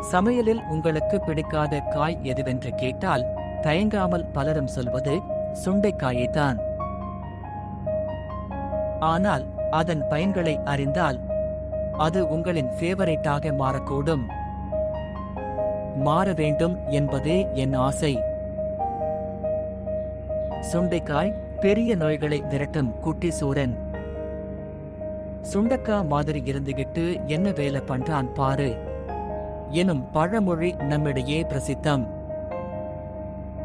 சமையலில் உங்களுக்கு பிடிக்காத காய் எதுவென்று கேட்டால் தயங்காமல் பலரும் சொல்வது சுண்டைக்காயைத்தான். ஆனால் அதன் பயன்களை அறிந்தால் அது உங்களின் ஃபேவரேட்டாக மாறக்கூடும். மாற வேண்டும் என்பதே என் ஆசை. சுண்டைக்காய் பெரிய நோய்களை விரட்டும் குட்டி சூரன் சுண்டக்கா மாதிரி இருந்துகிட்டு என்ன வேலை பண்றான் பாரு. எனும் பழமொழி நம்மிடையே பிரசித்தம்.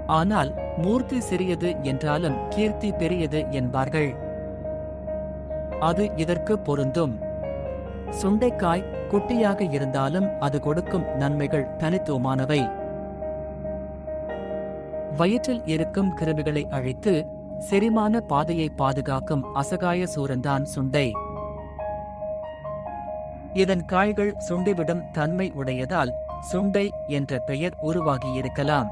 ஆனால் மூர்த்தி சிறியது என்றாலும் கீர்த்தி பெரியது என்பார்கள். அது இதற்கு பொருந்தும். சுண்டைக்காய் குட்டியாக இருந்தாலும் அது கொடுக்கும் நன்மைகள் தனித்துவமானவை. வயிற்றில் இருக்கும் கிருமிகளை அழித்து செரிமான பாதையை பாதுகாக்கும் அசகாய சூரன்தான் சுண்டை. இதன் காய்கள் சுண்டிவிடும் தன்மை உடையதால் சுண்டை என்ற பெயர் உருவாகியிருக்கலாம்.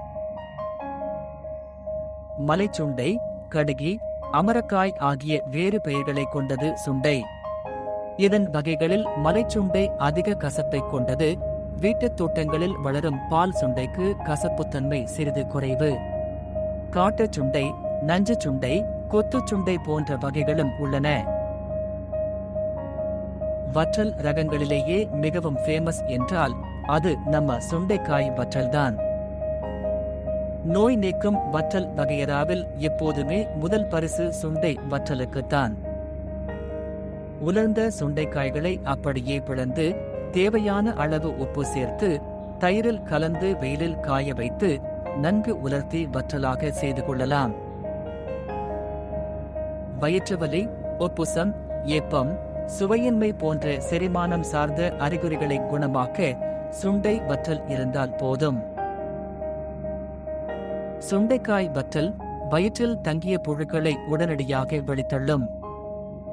மலைச்சுண்டை கடுகி அமரக்காய் ஆகிய வேறு பெயர்களை கொண்டது சுண்டை. இதன் வகைகளில் மலைச்சுண்டை அதிக கசப்பை கொண்டது வீட்டுத் தோட்டங்களில் வளரும் பால் சுண்டைக்கு கசப்புத்தன்மை சிறிது குறைவு. காட்டுச் சுண்டை கொத்துச்சுண்டை சுண்டை கொத்துச் சுண்டை போன்ற வகைகளும் உள்ளன. வற்றல் ரகங்களிலேயே மிகவும் ஃபேமஸ் என்றால் அது நம்ம சுண்டைக்காய் வற்றல்தான். நோய் நீக்கும் வற்றல் வகையராவில் எப்போதுமே முதல் பரிசு சுண்டை வற்றலுக்குத்தான். உலர்ந்த சுண்டைக்காய்களை அப்படியே பிளந்து தேவையான அளவு உப்பு சேர்த்து தயிரில் கலந்து வெயிலில் காய வைத்து நன்கு உலர்த்தி வற்றலாக செய்து கொள்ளலாம். வயிற்றுவலி ஒப்புசம் ஏப்பம் சுவையின்மை போன்ற செரிமானம் சார்ந்த அறிகுறிகளை குணமாக்க சுண்டை வற்றல் இருந்தால் போதும். சுண்டைக்காய் வற்றல் வயிற்றில் தங்கிய புழுக்களை உடனடியாக வெளித்தள்ளும்.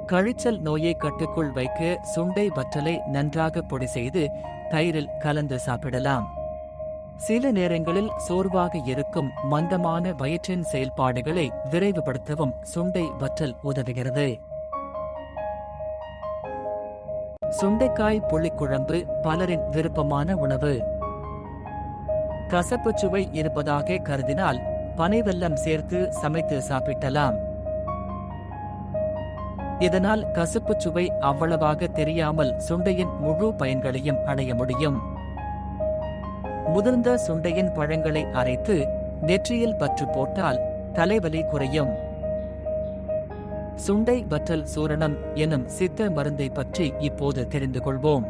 கழிச்சல் நோயை கட்டுக்குள் வைக்க சுண்டை வற்றலை நன்றாக பொடி செய்து தயிரில் கலந்து சாப்பிடலாம். சில நேரங்களில் சோர்வாக இருக்கும் மந்தமான வயிற்றின் செயல்பாடுகளை விரைவுபடுத்தவும் சுண்டை வற்றல் உதவுகிறது. சுண்டைக்காய் புளிக்குழம்பு பலரின் விருப்பமான உணவு. கசப்பு சுவை இருப்பதாக கருதினால் பனைவெல்லம் சேர்த்து சமைத்து சாப்பிட்டலாம் இதனால் கசப்பு சுவை அவ்வளவாக தெரியாமல் சுண்டையின் முழு பயன்களையும் அடைய முடியும். முதிர்ந்த சுண்டையின் பழங்களை அரைத்து நெற்றியில் பற்று போட்டால் தலைவலி குறையும். சுண்டை வற்றல் சூரணம் எனும் சித்த மருந்தை பற்றி இப்போது தெரிந்து கொள்வோம்.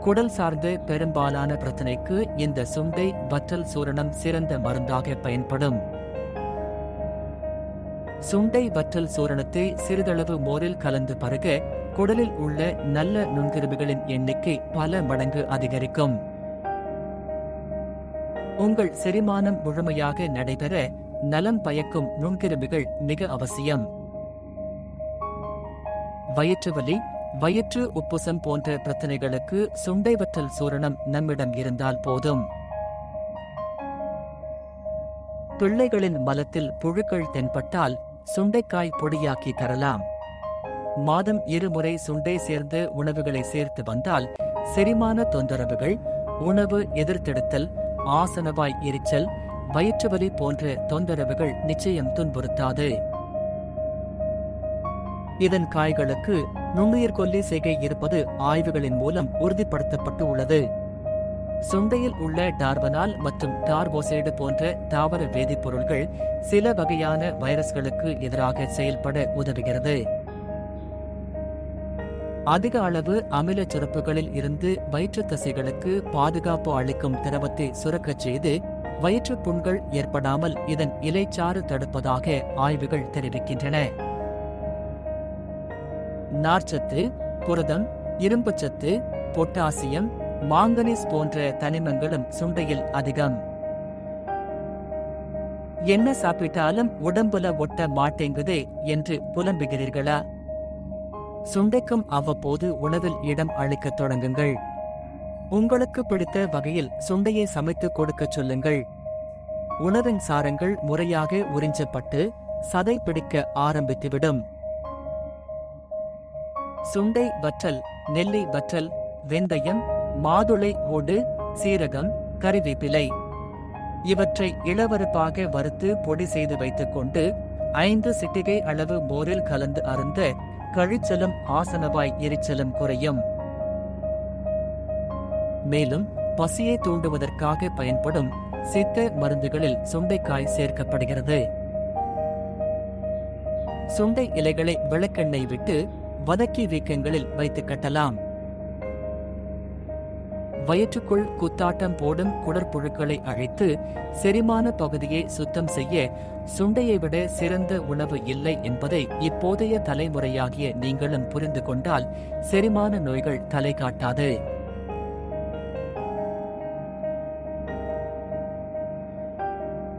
குடல் சார்ந்த பெரும்பாலான பிரச்சனைக்கு இந்த சுண்டை வற்றல் சூரணம் சிறந்த மருந்தாக பயன்படும். சுண்டை வற்றல் சூரணத்தை சிறிதளவு மோரில் கலந்து பருக குடலில் உள்ள நல்ல நுண்கிருமிகளின் எண்ணிக்கை பல மடங்கு அதிகரிக்கும். உங்கள் செரிமானம் முழுமையாக நடைபெற நலம் பயக்கும் நுண்கிருமிகள் மிக அவசியம். வயிற்று வலி வயிற்று உப்புசம் போன்ற பிரச்சனைகளுக்கு சுண்டை வற்றல் சூரணம் நம்மிடம் இருந்தால் போதும். பிள்ளைகளின் மலத்தில் புழுக்கள் தென்பட்டால் சுண்டைக்காய் பொடியாக்கி தரலாம். மாதம் இருமுறை சுண்டை சேர்ந்த உணவுகளை சேர்த்து வந்தால் செரிமான தொந்தரவுகள் உணவு எதிர்த்தெடுத்தல் ஆசனவாய் எரிச்சல் வயிற்றுவலி போன்ற தொந்தரவுகள் நிச்சயம் துன்புறுத்தாது. இதன் காய்களுக்கு நுண்ணுயிர் கொல்லி செய்கை இருப்பது ஆய்வுகளின் மூலம் உறுதிப்படுத்தப்பட்டு உள்ளது. சுண்டையில் உள்ள டார்பனால் மற்றும் டார்போசைடு போன்ற தாவர வேதிப்பொருள்கள் சில வகையான வைரஸ்களுக்கு எதிராக செயல்பட உதவுகிறது. அதிக அளவு அமில சுரப்புகளில் இருந்து வயிற்றுத் தசைகளுக்கு பாதுகாப்பு அளிக்கும் திரவத்தை சுரக்கச் செய்து வயிற்றுப் புண்கள் ஏற்படாமல் இதன் இலைச்சாறு தடுப்பதாக ஆய்வுகள் தெரிவிக்கின்றன. நார்ச்சத்து புரதம் இரும்புச்சத்து பொட்டாசியம் மாங்கனீஸ் போன்ற தனிமங்களும் சுண்டையில் அதிகம். என்ன சாப்பிட்டாலும் உடம்புல ஒட்ட மாட்டேங்குதே என்று புலம்புகிறீர்களா? சுண்டைக்கும் அவ்வப்போது உணவில் இடம் அளிக்கத் தொடங்குங்கள். உங்களுக்கு பிடித்த வகையில் சுண்டையை சமைத்து கொடுக்கச் சொல்லுங்கள். உணவின் சாரங்கள் முறையாக உறிஞ்சப்பட்டு சதை பிடிக்க ஆரம்பித்துவிடும். சுண்டை வற்றல் நெல்லி வற்றல் வெந்தயம் மாதுளை ஓடு சீரகம் கறிவேப்பிலை. இவற்றை இளவரப்பாக வறுத்து பொடி செய்து வைத்துக்கொண்டு ஐந்து சிட்டிகை அளவு மோரில் கலந்து அருந்த கழிச்சலும் ஆசனவாய் எரிச்சலும் குறையும். மேலும் பசியை தூண்டுவதற்காக பயன்படும் சித்த மருந்துகளில் சுண்டைக்காய் சேர்க்கப்படுகிறது. சுண்டை இலைகளை விளக்கெண்ணெய் விட்டு வதக்கி வீக்கங்களில் வைத்து கட்டலாம். வயிற்றுக்குள் குத்தாட்டம் போடும் குடற்புழுக்களை அழைத்து செரிமான பகுதியை சுத்தம் செய்ய சுண்டையை விட சிறந்த உணவு இல்லை என்பதை இப்போதைய தலைமுறையாகிய நீங்களும் புரிந்து கொண்டால் செரிமான நோய்கள் தலை காட்டாது.